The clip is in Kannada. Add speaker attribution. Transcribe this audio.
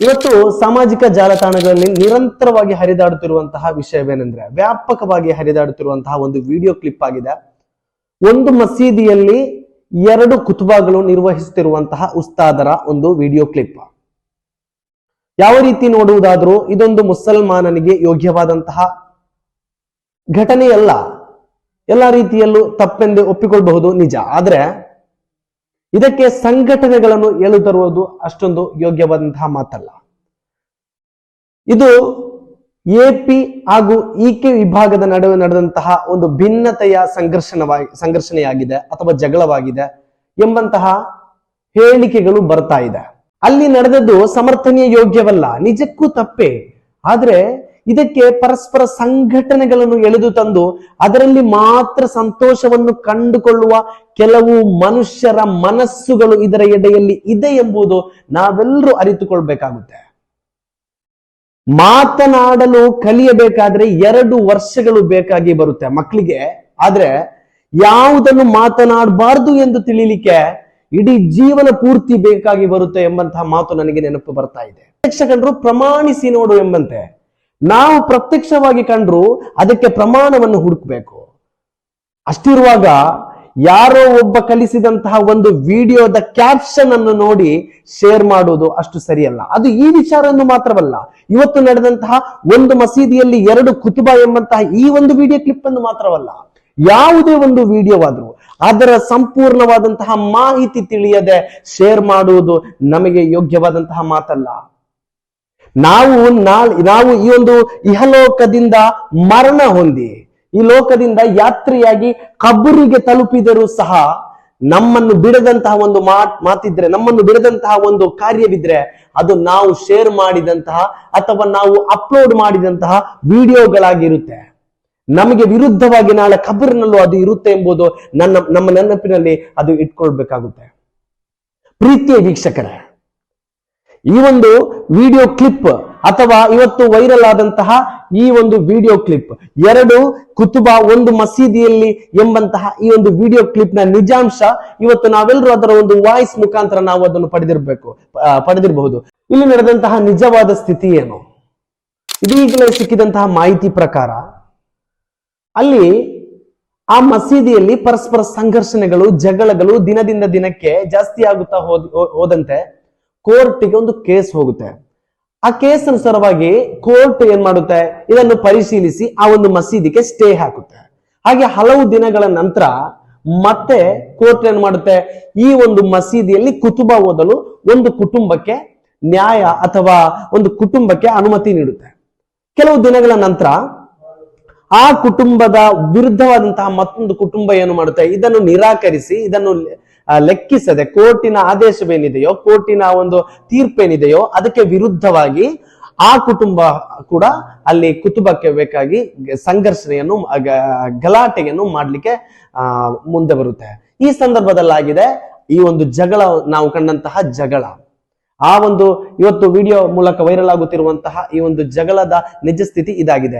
Speaker 1: ಇವತ್ತು ಸಾಮಾಜಿಕ ಜಾಲತಾಣಗಳಲ್ಲಿ ನಿರಂತರವಾಗಿ ಹರಿದಾಡುತ್ತಿರುವಂತಹ ವಿಷಯವೇನೆಂದ್ರೆ, ವ್ಯಾಪಕವಾಗಿ ಹರಿದಾಡುತ್ತಿರುವಂತಹ ಒಂದು ವಿಡಿಯೋ ಕ್ಲಿಪ್ ಆಗಿದೆ. ಒಂದು ಮಸೀದಿಯಲ್ಲಿ ಎರಡು ಕುತುಬಾಗಳು ನಿರ್ವಹಿಸುತ್ತಿರುವಂತಹ ಉಸ್ತಾದರ ಒಂದು ವಿಡಿಯೋ ಕ್ಲಿಪ್. ಯಾವ ರೀತಿ ನೋಡುವುದಾದ್ರೂ ಇದೊಂದು ಮುಸಲ್ಮಾನನಿಗೆ ಯೋಗ್ಯವಾದಂತಹ ಘಟನೆಯಲ್ಲ. ಎಲ್ಲ ರೀತಿಯಲ್ಲೂ ತಪ್ಪೆಂದು ಒಪ್ಪಿಕೊಳ್ಳಬಹುದು ನಿಜ. ಆದ್ರೆ ಇದಕ್ಕೆ ಸಂಘಟನೆಗಳನ್ನು ಎಳು ತರುವುದು ಅಷ್ಟೊಂದು ಯೋಗ್ಯವಾದಂತಹ ಮಾತಲ್ಲ. ಇದು ಎಪಿ ಹಾಗೂ ಇಕೆ ವಿಭಾಗದ ನಡುವೆ ನಡೆದಂತಹ ಒಂದು ಭಿನ್ನತೆಯ ಸಂಘರ್ಷಣವಾಗಿ ಸಂಘರ್ಷಣೆಯಾಗಿದೆ ಅಥವಾ ಜಗಳವಾಗಿದೆ ಎಂಬಂತಹ ಹೇಳಿಕೆಗಳು ಬರ್ತಾ ಇದೆ. ಅಲ್ಲಿ ನಡೆದದ್ದು ಸಮರ್ಥನೀಯ ಯೋಗ್ಯವಲ್ಲ, ನಿಜಕ್ಕೂ ತಪ್ಪೇ. ಆದ್ರೆ ಇದಕ್ಕೆ ಪರಸ್ಪರ ಸಂಘಟನೆಗಳನ್ನು ಎಳೆದು ತಂದು ಅದರಲ್ಲಿ ಮಾತ್ರ ಸಂತೋಷವನ್ನು ಕಂಡುಕೊಳ್ಳುವ ಕೆಲವು ಮನುಷ್ಯರ ಮನಸ್ಸುಗಳು ಇದರ ಎಡೆಯಲ್ಲಿ ಇದೆ ಎಂಬುದು ನಾವೆಲ್ಲರೂ ಅರಿತುಕೊಳ್ಬೇಕಾಗುತ್ತೆ. ಮಾತನಾಡಲು ಕಲಿಯಬೇಕಾದ್ರೆ ಎರಡು ವರ್ಷಗಳು ಬೇಕಾಗಿ ಬರುತ್ತೆ ಮಕ್ಕಳಿಗೆ. ಆದ್ರೆ ಯಾವುದನ್ನು ಮಾತನಾಡಬಾರ್ದು ಎಂದು ತಿಳಿಲಿಕ್ಕೆ ಇಡೀ ಜೀವನ ಪೂರ್ತಿ ಬೇಕಾಗಿ ಬರುತ್ತೆ ಎಂಬಂತಹ ಮಾತು ನನಗೆ ನೆನಪು ಬರ್ತಾ ಇದೆ. ಪ್ರೇಕ್ಷಕರು ಪ್ರಮಾಣಿಸಿ ನೋಡು ಎಂಬಂತೆ. ನಾವು ಪ್ರತ್ಯಕ್ಷವಾಗಿ ಕಂಡ್ರು ಅದಕ್ಕೆ ಪ್ರಮಾಣವನ್ನು ಹುಡುಕ್ಬೇಕು. ಅಷ್ಟಿರುವಾಗ ಯಾರೋ ಒಬ್ಬ ಕಲಿಸಿದಂತಹ ಒಂದು ವಿಡಿಯೋದ ಕ್ಯಾಪ್ಷನ್ ಅನ್ನು ನೋಡಿ ಶೇರ್ ಮಾಡುವುದು ಅಷ್ಟು ಸರಿಯಲ್ಲ. ಅದು ಈ ವಿಚಾರವನ್ನು ಮಾತ್ರವಲ್ಲ, ಇವತ್ತು ನಡೆದಂತಹ ಒಂದು ಮಸೀದಿಯಲ್ಲಿ ಎರಡು ಕುತುಬ ಎಂಬಂತಹ ಈ ಒಂದು ವಿಡಿಯೋ ಕ್ಲಿಪ್ ಅನ್ನು ಮಾತ್ರವಲ್ಲ, ಯಾವುದೇ ಒಂದು ವಿಡಿಯೋವಾದ್ರೂ ಅದರ ಸಂಪೂರ್ಣವಾದಂತಹ ಮಾಹಿತಿ ತಿಳಿಯದೆ ಶೇರ್ ಮಾಡುವುದು ನಮಗೆ ಯೋಗ್ಯವಾದಂತಹ ಮಾತಲ್ಲ. ನಾವು ನಾವು ಈ ಒಂದು ಇಹಲೋಕದಿಂದ ಮರಣ ಹೊಂದಿ, ಈ ಲೋಕದಿಂದ ಯಾತ್ರೆಯಾಗಿ ಕಬ್ಬರಿಗೆ ತಲುಪಿದರೂ ಸಹ ನಮ್ಮನ್ನು ಬಿಡದಂತಹ ಒಂದು ಮಾತ್ ಮಾತಿದ್ರೆ, ನಮ್ಮನ್ನು ಬಿಡದಂತಹ ಒಂದು ಕಾರ್ಯವಿದ್ರೆ ಅದು ನಾವು ಶೇರ್ ಮಾಡಿದಂತಹ ಅಥವಾ ನಾವು ಅಪ್ಲೋಡ್ ಮಾಡಿದಂತಹ ವಿಡಿಯೋಗಳಾಗಿರುತ್ತೆ. ನಮಗೆ ವಿರುದ್ಧವಾಗಿ ನಾಳೆ ಕಬ್ರಿನಲ್ಲೂ ಅದು ಇರುತ್ತೆ ಎಂಬುದು ನನ್ನ ನಮ್ಮ ನೆನಪಿನಲ್ಲಿ ಅದು ಇಟ್ಕೊಳ್ಬೇಕಾಗುತ್ತೆ. ಪ್ರೀತಿಯ ವೀಕ್ಷಕರೇ ಈ ಒಂದು ವಿಡಿಯೋ ಕ್ಲಿಪ್ ಅಥವಾ ಇವತ್ತು ವೈರಲ್ ಆದಂತಹ ಈ ಒಂದು ವಿಡಿಯೋ ಕ್ಲಿಪ್ ಎರಡು ಕುತುಬ ಒಂದು ಮಸೀದಿಯಲ್ಲಿ ಎಂಬಂತಹ ಈ ಒಂದು ವಿಡಿಯೋ ಕ್ಲಿಪ್ನ ನಿಜಾಂಶ ಇವತ್ತು ನಾವೆಲ್ಲರೂ ಅದರ ಒಂದು ವಾಯ್ಸ್ ಮುಖಾಂತರ ನಾವು ಅದನ್ನು ಪಡೆದಿರಬೇಕು ಪಡೆದಿರಬಹುದು. ಇಲ್ಲಿ ನಡೆದಂತಹ ನಿಜವಾದ ಸ್ಥಿತಿ ಏನು? ಇದೀಗಲೇ ಸಿಕ್ಕಿದಂತಹ ಮಾಹಿತಿ ಪ್ರಕಾರ ಅಲ್ಲಿ ಆ ಮಸೀದಿಯಲ್ಲಿ ಪರಸ್ಪರ ಸಂಘರ್ಷಣೆಗಳು, ಜಗಳಗಳು ದಿನದಿಂದ ದಿನಕ್ಕೆ ಜಾಸ್ತಿ ಆಗುತ್ತಾ ಹೋದ್ ಹೋದಂತೆ ಕೋರ್ಟ್ಗೆ ಒಂದು ಕೇಸ್ ಹೋಗುತ್ತೆ. ಆ ಕೇಸ್ ಅನುಸಾರವಾಗಿ ಕೋರ್ಟ್ ಏನ್ ಮಾಡುತ್ತೆ? ಇದನ್ನು ಪರಿಶೀಲಿಸಿ ಆ ಒಂದು ಮಸೀದಿಗೆ ಸ್ಟೇ ಹಾಕುತ್ತೆ. ಹಾಗೆ ಹಲವು ದಿನಗಳ ನಂತರ ಮತ್ತೆ ಕೋರ್ಟ್ ಏನ್ ಮಾಡುತ್ತೆ? ಈ ಒಂದು ಮಸೀದಿಯಲ್ಲಿ ಕುತುಬ ಓದಲು ಒಂದು ಕುಟುಂಬಕ್ಕೆ ನ್ಯಾಯ ಅಥವಾ ಒಂದು ಕುಟುಂಬಕ್ಕೆ ಅನುಮತಿ ನೀಡುತ್ತೆ. ಕೆಲವು ದಿನಗಳ ನಂತರ ಆ ಕುಟುಂಬದ ವಿರುದ್ಧವಾದಂತಹ ಮತ್ತೊಂದು ಕುಟುಂಬ ಏನು ಮಾಡುತ್ತೆ? ಇದನ್ನು ನಿರಾಕರಿಸಿ, ಇದನ್ನು ಲೆಕ್ಕಿಸದೆ ಕೋರ್ಟಿನ ಆದೇಶವೇನಿದೆಯೋ, ಕೋರ್ಟಿನ ಒಂದು ತೀರ್ಪೇನಿದೆಯೋ, ಅದಕ್ಕೆ ವಿರುದ್ಧವಾಗಿ ಆ ಕುಟುಂಬ ಕೂಡ ಅಲ್ಲಿ ಕುತುಬಕ್ಕೆ ಬೇಕಾಗಿ ಸಂಘರ್ಷಣೆಯನ್ನು ಗಲಾಟೆಯನ್ನು ಮಾಡಲಿಕ್ಕೆ ಮುಂದೆ ಬರುತ್ತೆ. ಈ ಸಂದರ್ಭದಲ್ಲಾಗಿದೆ, ಈ ಒಂದು ಜಗಳ, ನಾವು ಕಂಡಂತಹ ಜಗಳ. ಆ ಒಂದು ಇವತ್ತು ವಿಡಿಯೋ ಮೂಲಕ ವೈರಲ್ ಆಗುತ್ತಿರುವಂತಹ ಈ ಒಂದು ಜಗಳದ ನಿಜ ಸ್ಥಿತಿ ಇದಾಗಿದೆ.